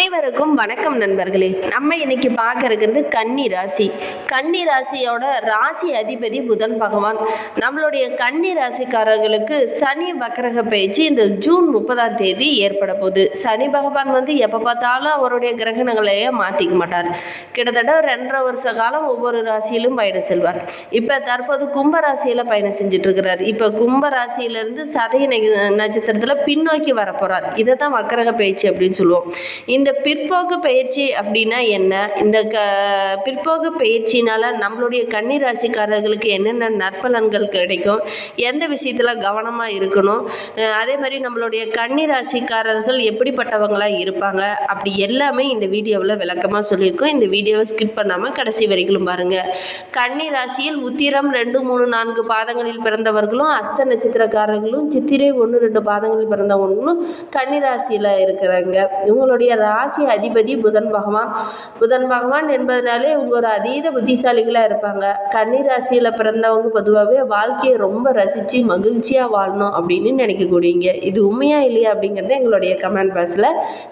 அனைவருக்கும் வணக்கம் நண்பர்களே. நம்ம இன்னைக்கு பார்க்க இருக்கிறது கன்னி ராசி. கன்னி ராசியோட ராசி அதிபதி புதன் பகவான். நம்மளுடைய கன்னி ராசிக்காரர்களுக்கு சனி வக்கரக பயிற்சி இந்த ஜூன் முப்பதாம் தேதி ஏற்பட போகுது. சனி பகவான் வந்து எப்போ பார்த்தாலும் அவருடைய கிரகணங்களையே மாற்றிக்க மாட்டார். கிட்டத்தட்ட ரெண்டரை வருஷ காலம் ஒவ்வொரு ராசியிலும் பயணம் செல்வார். இப்போ தற்போது கும்ப ராசியில் பயணம் செஞ்சுட்டு இருக்கிறார் இப்போ கும்ப ராசியிலிருந்து சதய நட்சத்திரத்தில் பின்னோக்கி வரப்போறார். இதை தான் வக்கரக பயிற்சி அப்படின்னு சொல்லுவோம். இந்த பிற்போக்கு பயிற்சி அப்படின்னா என்ன? இந்த க பிற்போக்கு பயிற்சினால நம்மளுடைய கன்னி ராசிக்காரர்களுக்கு என்னென்ன நற்பலன்கள் கிடைக்கும்? எந்த விஷயத்தில் கவனமாக இருக்கணும்? அதே மாதிரி நம்மளுடைய கன்னி ராசிக்காரர்கள் எப்படிப்பட்டவங்களாக இருப்பாங்க? அப்படி எல்லாமே இந்த வீடியோவில் விளக்கமாக சொல்லியிருக்கோம். இந்த வீடியோவை ஸ்கிப் பண்ணாமல் கடைசி வரைக்கும் பாருங்கள் கன்னி ராசியில் உத்திரம் ரெண்டு மூணு நான்கு பாதங்களில் பிறந்தவர்களும் அஸ்த நட்சத்திரக்காரர்களும் சித்திரை ஒன்று ரெண்டு பாதங்களில் பிறந்தவங்களும் கன்னி ராசியில் இருக்கிறாங்க. இவங்களுடைய ராசி அதிபதி புதன் பகவான். புதன் பகவான் என்பதனாலே இவங்க ஒரு அதீத புத்திசாலிகளாக இருப்பாங்க. கன்னி ராசியில் பிறந்தவங்க பொதுவாகவே வாழ்க்கையை ரொம்ப ரசித்து மகிழ்ச்சியாக வாழணும் அப்படின்னு நினைக்கக்கூடியங்க இது உண்மையா இல்லையா அப்படிங்கிறத எங்களுடைய கமெண்ட் பாக்ஸில்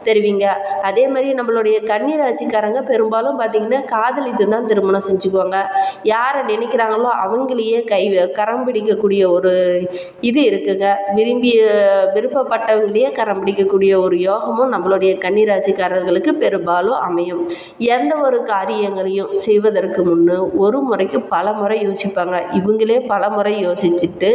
தெரிவிங்க. அதே மாதிரி நம்மளுடைய கன்னி ராசிக்காரங்க பெரும்பாலும் பார்த்தீங்கன்னா காதலித்து தான் திருமணம் செஞ்சுக்குவாங்க. யாரை நினைக்கிறாங்களோ அவங்களையே கை கரம் பிடிக்கக்கூடிய ஒரு இது இருக்குங்க. விரும்பிய விருப்பப்பட்டவங்களையே கரம் பிடிக்கக்கூடிய ஒரு யோகமும் நம்மளுடைய கன்னி ராசிக்காரர்களுக்கு பெரும்பாலும் அமையும். எந்த ஒரு காரியங்களையும் செய்வதற்கு முன்னு ஒரு முறைக்கு பல முறை யோசிப்பாங்க. இவங்களே பல முறை யோசிச்சுட்டு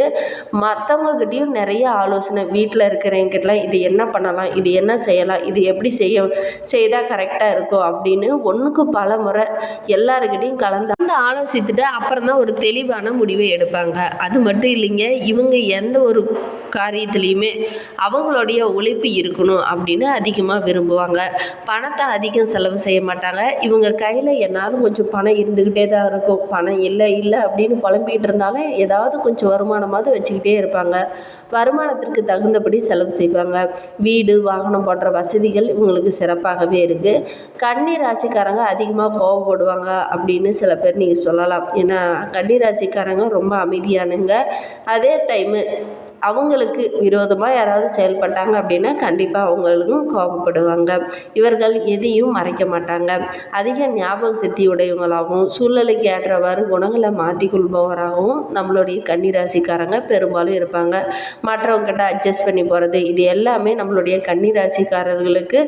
மற்றவங்கக்கிட்டேயும் நிறைய ஆலோசனை வீட்டில் இருக்கிறவங்ககிட்டலாம் இது என்ன பண்ணலாம் இது என்ன செய்யலாம் இது எப்படி செய்ய செய்தால் கரெக்டாக இருக்கும் அப்படின்னு ஒன்றுக்கு பல முறை எல்லாருக்கிட்டையும் கலந்து அந்த ஆலோசித்துட்டு அப்புறம் தான் ஒரு தெளிவான முடிவை எடுப்பாங்க. அது மட்டும் இல்லைங்க இவங்க எந்த ஒரு காரியத்துலேயுமே அவங்களுடைய உழைப்பு இருக்கணும் அப்படின்னு அதிகமாக விரும்புவாங்க. பணத்தை அதிகம் செலவு செய்ய மாட்டாங்க. இவங்க கையில் என்னாலும் கொஞ்சம் பணம் இருந்துக்கிட்டே தான் இருக்கும். பணம் இல்லை இல்லை அப்படின்னு புலம்பிக்கிட்டு இருந்தாலும் ஏதாவது கொஞ்சம் வருமானமாவது வச்சுக்கிட்டே இருப்பாங்க. வருமானத்திற்கு தகுந்தபடி செலவு செய்வாங்க. வீடு வாகனம் போன்ற வசதிகள் இவங்களுக்கு சிறப்பாகவே இருக்குது கன்னி ராசிக்காரங்க அதிகமாக கோவப்படுவாங்க அப்படின்னு சில பேர் நீங்கள் சொல்லலாம். ஏன்னா கன்னி ராசிக்காரங்க ரொம்ப அமைதியானுங்க அதே டைமு அவங்களுக்கு விரோதமாக யாராவது செயல்பட்டாங்க அப்படின்னா கண்டிப்பாக அவங்களுக்கும் கோபப்படுவாங்க. இவர்கள் எதையும் மறைக்க மாட்டாங்க. அதிக ஞாபக சக்தி உடையவங்களாகவும் சூழ்நிலைக்கு ஏற்றவாறு குணங்களை மாற்றி கொள்பவராகவும் நம்மளுடைய கன்னி ராசிக்காரங்க பெரும்பாலும் இருப்பாங்க. மற்றவங்ககிட்ட அட்ஜஸ்ட் பண்ணி போகிறது இது எல்லாமே நம்மளுடைய கன்னிராசிக்காரர்களுக்கு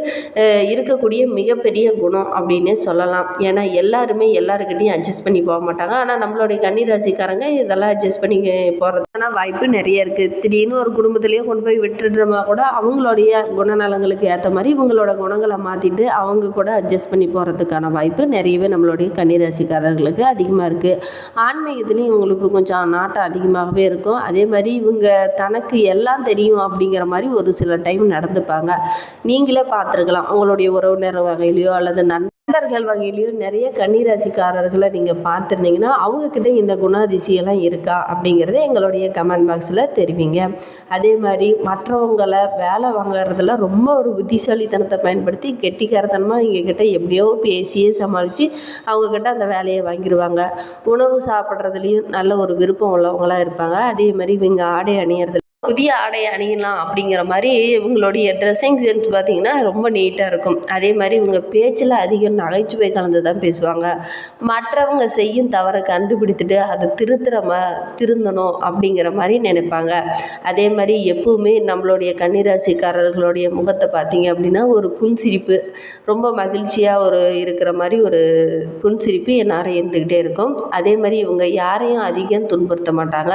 இருக்கக்கூடிய மிகப்பெரிய குணம் அப்படின்னே சொல்லலாம். ஏன்னா எல்லாருமே எல்லாருக்கிட்டையும் அட்ஜஸ்ட் பண்ணி போக மாட்டாங்க. ஆனால் நம்மளுடைய கன்னிராசிக்காரங்க இதெல்லாம் அட்ஜஸ்ட் பண்ணி போகிறதுக்கான வாய்ப்பு நிறைய இருக்குது திடீர்னு ஒரு குடும்பத்திலேயே கொண்டு போய் விட்டுடுறமா கூட அவங்களுடைய குணநலங்களுக்கு ஏற்ற மாதிரி இவங்களோட குணங்களை மாற்றிட்டு அவங்க கூட அட்ஜஸ்ட் பண்ணி போகிறதுக்கான வாய்ப்பு நிறையவே நம்மளுடைய கன்னிராசிக்காரர்களுக்கு அதிகமாக இருக்குது ஆன்மீகத்துலேயும் இவங்களுக்கு கொஞ்சம் நாட்டம் அதிகமாகவே இருக்கும். அதே மாதிரி இவங்க தனக்கு எல்லாம் தெரியும் அப்படிங்கிற மாதிரி ஒரு சில டைம் நடந்துப்பாங்க. நீங்களே பார்த்துருக்கலாம். உங்களுடைய உறவினர் வகையிலையோ அல்லது நண்பர்கள் வகையிலையும் நிறைய கன்னிராசிக்காரர்களை நீங்கள் பார்த்துருந்தீங்கன்னா அவங்கக்கிட்ட இந்த குணாதிசயம்லாம் இருக்கா அப்படிங்கிறத எங்களுடைய கமெண்ட் பாக்ஸில் தெரிவிங்க. அதே மாதிரி மற்றவங்களை வேலை வாங்குறதுல ரொம்ப ஒரு புத்திசாலித்தனத்தை பயன்படுத்தி கெட்டிக்காரத்தனமாக எங்ககிட்ட எப்படியோ பேசியே சமாளித்து அவங்கக்கிட்ட அந்த வேலையை வாங்கிடுவாங்க உணவு சாப்பிட்றதுலேயும் நல்ல ஒரு விருப்பம் உள்ளவங்களாக இருப்பாங்க. அதே மாதிரி இவங்க ஆடை அணியறது புதிய ஆடை அணியலாம் அப்படிங்கிற மாதிரி இவங்களுடைய ட்ரெஸ்ஸிங் சென்ஸ் பார்த்திங்கன்னா ரொம்ப நீட்டாக இருக்கும். அதே மாதிரி இவங்க பேச்சில் அதிகம் நகைச்சுவை கலந்து தான் பேசுவாங்க. மற்றவங்க செய்யும் தவறை கண்டுபிடித்துட்டு அதை திருத்துற ம திருந்தணும் அப்படிங்கிற மாதிரி நினைப்பாங்க. அதே மாதிரி எப்பவுமே நம்மளுடைய கன்னிராசிக்காரர்களுடைய முகத்தை பார்த்தீங்க அப்படின்னா ஒரு புன்சிரிப்பு ரொம்ப மகிழ்ச்சியாக ஒரு இருக்கிற மாதிரி ஒரு புன்சிரிப்பு எந்நேரம் இருந்துக்கிட்டே இருக்கும். அதே மாதிரி இவங்க யாரையும் அதிகம் துன்புறுத்த மாட்டாங்க.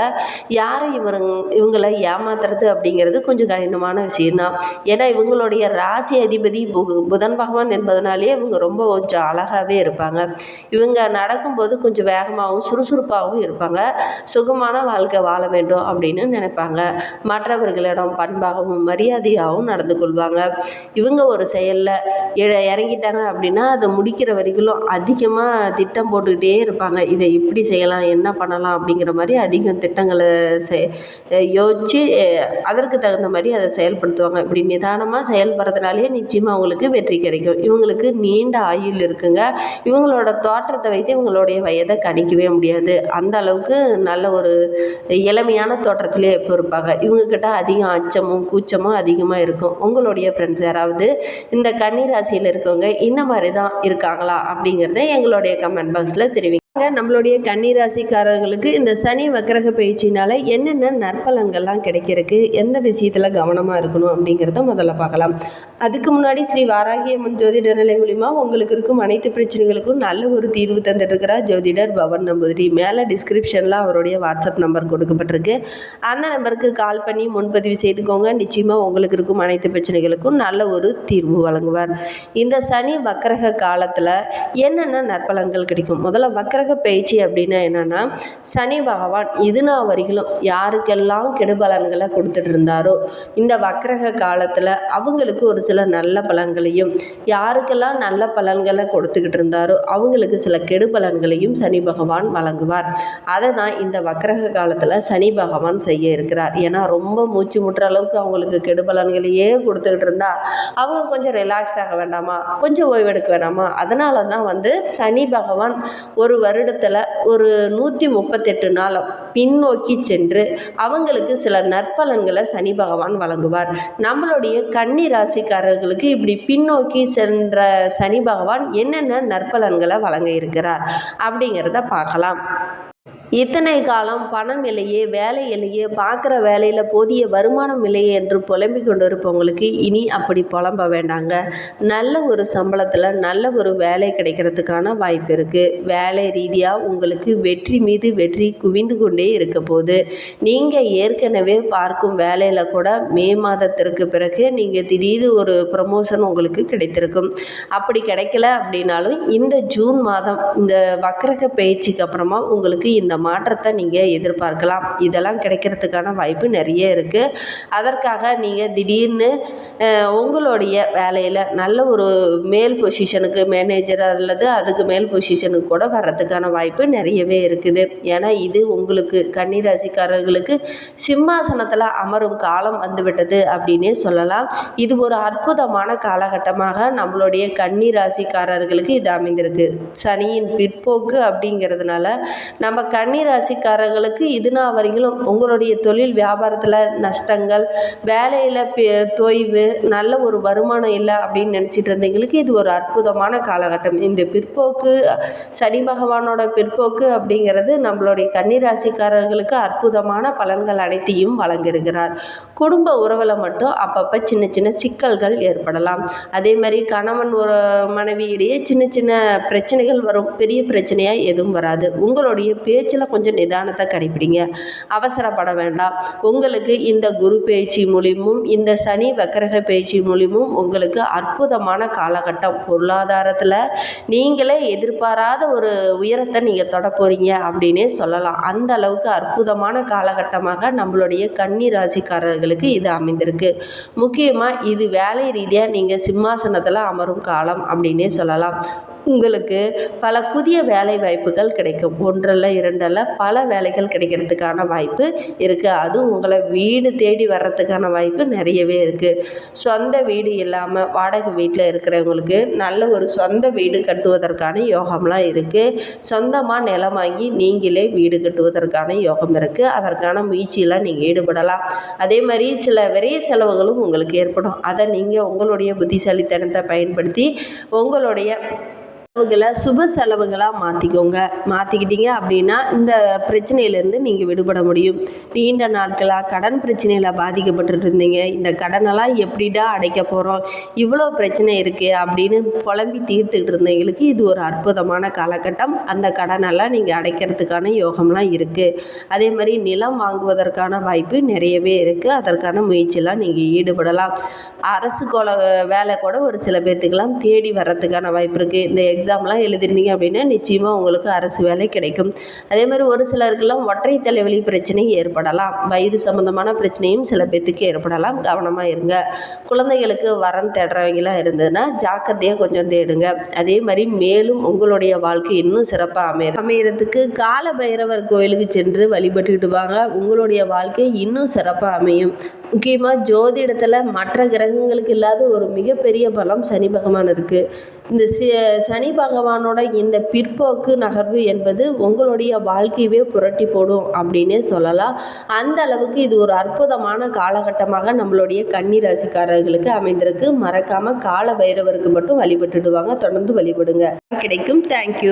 யாரும் இவருங் இவங்களை ஏமாத்துறது அப்படிங்கிறது கொஞ்சம் கடினமான விஷயம்தான். ஏன்னா இவங்களுடைய ராசி அதிபதி பு- புதன் பகவான் என்பதனாலே இவங்க ரொம்ப கொஞ்சம் அழகாகவே இருப்பாங்க. இவங்க நடக்கும்போது கொஞ்சம் வேகமாகவும் சுறுசுறுப்பாகவும் இருப்பாங்க. சுகமான வாழ்க்கை வாழ வேண்டும் அப்படின்னு நினைப்பாங்க. மற்றவர்களிடம் பண்பாகவும் மரியாதையாகவும் நடந்து கொள்வாங்க. இவங்க ஒரு செயலில் இறங்கிட்டாங்க அப்படின்னா அதை முடிக்கிற வரைக்கும் அதிகமாக திட்டம் போட்டுக்கிட்டே இருப்பாங்க. இதை இப்படி செய்யலாம் என்ன பண்ணலாம் அப்படிங்கிற மாதிரி அதிகம் திட்டங்களை செ யோசித்து அதற்கு தகுந்த மாதிரி அதை செயல்படுத்துவாங்க. இப்படி நிதானமாக செயல்படுறதுனாலே நிச்சயமாக அவங்களுக்கு வெற்றி கிடைக்கும். இவங்களுக்கு நீண்ட ஆயுள் இருக்குங்க. இவங்களோட தோற்றத்தை வைத்து இவங்களுடைய வயதை கணிக்கவே முடியாது. அந்த அளவுக்கு நல்ல ஒரு இளமையான தோற்றத்திலே எப்போ இருப்பாங்க. இவங்கக்கிட்ட அதிகம் அச்சமும் கூச்சமும் அதிகமாக இருக்கும். உங்களுடைய ஃப்ரெண்ட்ஸ் யாராவது இந்த கன்னி ராசியில் இருக்கவங்க இந்த மாதிரி தான் இருக்காங்களா அப்படிங்கிறத எங்களுடைய கமெண்ட் பாக்ஸில் தெரிவிங்க. நம்மளுடைய கன்னிராசிக்காரர்களுக்கு இந்த சனி வக்கரக பயிற்சினால என்னென்ன நற்பலன்கள்லாம் கிடைக்கிறதுக்கு எந்த விஷயத்தில் கவனமாக இருக்கணும் அப்படிங்கிறத முதல்ல பார்க்கலாம். அதுக்கு முன்னாடி ஸ்ரீ வாராகி அம்மன் ஜோதிடர் நிலை மூலிமா உங்களுக்கு இருக்கும் அனைத்து பிரச்சனைகளுக்கும் நல்ல ஒரு தீர்வு தந்துட்டுருக்கிறார் ஜோதிடர் பவன் நம்பூதிரி. மேலே டிஸ்கிரிப்ஷனில் அவருடைய வாட்ஸ்அப் நம்பர் கொடுக்கப்பட்டிருக்கு. அந்த நம்பருக்கு கால் பண்ணி முன்பதிவு செய்துக்கோங்க. நிச்சயமாக உங்களுக்கு இருக்கும் அனைத்து பிரச்சனைகளுக்கும் நல்ல ஒரு தீர்வு வழங்குவார். இந்த சனி வக்கரக காலத்தில் என்னென்ன நற்பலன்கள் கிடைக்கும்? முதல்ல வக்கரக பயிற்சி அப்படின்னா என்னென்னா சனி பகவான் இது நாள் வரைக்கும் யாருக்கெல்லாம் கெடுபலன்களை கொடுத்துட்டு இருந்தாரோ இந்த வக்கரக காலத்தில் அவங்களுக்கு ஒரு சில நல்ல பலன்களையும் யாருக்கெல்லாம் நல்ல பலன்களை கொடுத்துக்கிட்டு இருந்தாரோ அவங்களுக்கு சில கெடுபலன்களையும் சனி பகவான் வழங்குவார். அதை தான் இந்த வக்கரக காலத்தில் சனி பகவான் செய்ய இருக்கிறார். ஏன்னா ரொம்ப மூச்சு முட்டுற அளவுக்கு அவங்களுக்கு கெடுபலன்களையே கொடுத்துக்கிட்டு இருந்தா அவங்க கொஞ்சம் ரிலாக்ஸ் ஆக வேண்டாமா? கொஞ்சம் ஓய்வெடுக்க வேண்டாமா? அதனால தான் வந்து சனி பகவான் ஒரு வருடத்தில் ஒரு நூற்றி முப்பத்தெட்டு நாள் பின்னோக்கி சென்று அவங்களுக்கு சில நற்பலன்களை சனி பகவான் வழங்குவார். நம்மளுடைய கன்னி ராசிக்காரர்களுக்கு இப்படி பின்னோக்கி சென்ற சனி பகவான் என்னென்ன நற்பலன்களை வழங்க இருக்கிறார் அப்படிங்கிறத பார்க்கலாம். இத்தனை காலம் பணம் இல்லையே வேலை இல்லையே பார்க்குற வேலையில் போதிய வருமானம் இல்லையே என்று புலம்பிக் கொண்டிருப்பவங்களுக்கு இனி அப்படி புலம்ப வேண்டாங்க. நல்ல ஒரு சம்பளத்தில் நல்ல ஒரு வேலை கிடைக்கிறதுக்கான வாய்ப்பு இருக்குது வேலை ரீதியாக உங்களுக்கு வெற்றி மீது வெற்றி குவிந்து கொண்டே இருக்க போகுது. நீங்கள் ஏற்கனவே பார்க்கும் வேலையில் கூட மே மாதத்திற்கு பிறகு நீங்கள் திடீர்னு ஒரு ப்ரமோஷன் உங்களுக்கு கிடைத்திருக்கும். அப்படி கிடைக்கல அப்படின்னாலும் இந்த ஜூன் மாதம் இந்த வக்கரக பயிற்சிக்கு அப்புறமா உங்களுக்கு இந்த மாற்றத்தை நீங்கள் எதிர்பார்க்கலாம். இதெல்லாம் கிடைக்கிறதுக்கான வாய்ப்பு நிறைய இருக்குது அதற்காக நீங்கள் திடீர்னு உங்களுடைய வேலையில் நல்ல ஒரு மேல் பொசிஷனுக்கு மேனேஜர் அல்லது அதுக்கு மேல் பொசிஷனுக்கு கூட வர்றதுக்கான வாய்ப்பு நிறையவே இருக்குது. ஏன்னா இது உங்களுக்கு கன்னிராசிக்காரர்களுக்கு சிம்மாசனத்தில் அமரும் காலம் வந்துவிட்டது அப்படின்னே சொல்லலாம். இது ஒரு அற்புதமான காலகட்டமாக நம்மளுடைய கன்னிராசிக்காரர்களுக்கு இது அமைந்திருக்கு. சனியின் பிற்போக்கு அப்படிங்கிறதுனால நம்ம கண் கன்னிராசிக்காரர்களுக்கு இது நாள் வரையிலும் உங்களுடைய தொழில் வியாபாரத்தில் நஷ்டங்கள் வேலையில் தொய்வு நல்ல ஒரு வருமானம் இல்லை அப்படின்னு நினச்சிட்டு இருந்தவங்களுக்கு இது ஒரு அற்புதமான காலகட்டம். இந்த பிற்போக்கு சனி பகவானோட பிற்போக்கு அப்படிங்கிறது நம்மளுடைய கன்னிராசிக்காரர்களுக்கு அற்புதமான பலன்கள் அனைத்தையும் வழங்கியிருக்கிறார். குடும்ப உறவில் மட்டும் அப்பப்போ சின்ன சின்ன சிக்கல்கள் ஏற்படலாம். அதே மாதிரி கணவன் ஒரு மனைவியிடையே சின்ன சின்ன பிரச்சனைகள் வரும். பெரிய பிரச்சனையாக எதுவும் வராது. உங்களுடைய பேச்சில் கொஞ்சம் நிதானத்தை கடைப்பிடிங்க. அவசரப்பட வேண்டாம். உங்களுக்கு இந்த குரு பயிற்சி மூலியமும் இந்த சனி வக்கரக பயிற்சி மூலியமும் உங்களுக்கு அற்புதமான காலகட்டம். பொருளாதாரத்தில் நீங்களே எதிர்பாராத ஒரு உயரத்தை நீங்கள் தொட போகிறீங்க அப்படின்னே சொல்லலாம். அந்த அளவுக்கு அற்புதமான காலகட்டமாக நம்மளுடைய கன்னி ராசிக்காரர்களுக்கு இது அமைந்திருக்கு. முக்கியமாக இது வேலை ரீதியாக நீங்கள் சிம்மாசனத்தில் அமரும் காலம் அப்படின்னே சொல்லலாம். உங்களுக்கு பல புதிய வேலை வாய்ப்புகள் கிடைக்கும். ஒன்றல்ல இரண்டல்ல பல வேலைகள் கிடைக்கிறதுக்கான வாய்ப்பு இருக்குது அதுவும் உங்களை வீடு தேடி வர்றதுக்கான வாய்ப்பு நிறையவே இருக்குது சொந்த வீடு இல்லாமல் வாடகை வீட்டில் இருக்கிறவங்களுக்கு நல்ல ஒரு சொந்த வீடு கட்டுவதற்கான யோகம்லாம் இருக்குது சொந்தமாக நிலம் வாங்கி நீங்களே வீடு கட்டுவதற்கான யோகம் இருக்குது அதற்கான முயற்சியெல்லாம் நீங்கள் ஈடுபடலாம். அதே மாதிரி சில விரைய செலவுகளும் உங்களுக்கு ஏற்படும். அதை நீங்கள் உங்களுடைய புத்திசாலித்தனத்தை பயன்படுத்தி உங்களுடைய செலவுகளை சுப செலவுகளாக மாற்றிக்கோங்க மாற்றிக்கிட்டீங்க அப்படின்னா இந்த பிரச்சனையிலேருந்து நீங்கள் விடுபட முடியும். நீண்ட நாட்களாக கடன் பிரச்சனையில் பாதிக்கப்பட்டுட்டு இருந்தீங்க இந்த கடனெல்லாம் எப்படிடா அடைக்க போகிறோம் இவ்வளோ பிரச்சனை இருக்குது அப்படின்னு புலம்பி தீர்த்துக்கிட்டு இருந்தவங்களுக்கு இது ஒரு அற்புதமான காலகட்டம். அந்த கடனெல்லாம் நீங்கள் அடைக்கிறதுக்கான யோகம்லாம் இருக்குது அதே மாதிரி நிலம் வாங்குவதற்கான வாய்ப்பு நிறையவே இருக்குது அதற்கான முயற்சியெல்லாம் நீங்கள் ஈடுபடலாம். அரசு கொல வேலை கூட ஒரு சில பேர்த்துக்கெல்லாம் தேடி வர்றதுக்கான வாய்ப்பு இருக்குது இந்த எக்ஸாம்லாம் எழுதிருந்தீங்க அப்படின்னா நிச்சயமாக உங்களுக்கு அரசு வேலை கிடைக்கும். அதே மாதிரி ஒரு சிலருக்கெல்லாம் ஒற்றை தலைவலி பிரச்சனை ஏற்படலாம். வயிறு சம்மந்தமான பிரச்சனையும் சில பேர்த்துக்கு ஏற்படலாம். கவனமாக இருங்க. குழந்தைகளுக்கு வரம் தேடுறவங்களாக இருந்ததுன்னா ஜாக்கிரதையாக கொஞ்சம் தேடுங்க. அதே மாதிரி மேலும் உங்களுடைய வாழ்க்கை இன்னும் சிறப்பாக அமைய அமையறதுக்கு கால பைரவர் கோயிலுக்கு சென்று வழிபட்டுக்கிட்டு வாங்க. உங்களுடைய வாழ்க்கை இன்னும் சிறப்பாக அமையும். முக்கியமாக ஜோதிடத்தில் மற்ற கிரகங்களுக்கு இல்லாத ஒரு மிகப்பெரிய பலம் சனி பகவான் இருக்குது இந்த சனி சனி பகவானோட இந்த பிற்போக்கு நகர்வு என்பது உங்களுடைய வாழ்க்கையவே புரட்டி போடும் அப்படின்னே சொல்லலாம். அந்த அளவுக்கு இது ஒரு அற்புதமான காலகட்டமாக நம்மளுடைய கன்னி ராசிக்காரர்களுக்கு அமைந்திருக்கு. மறக்காமல் கால பைரவருக்கு மட்டும் வழிபட்டுடுவாங்க. தொடர்ந்து வழிபடுங்க. கிடைக்கும். தேங்க்யூ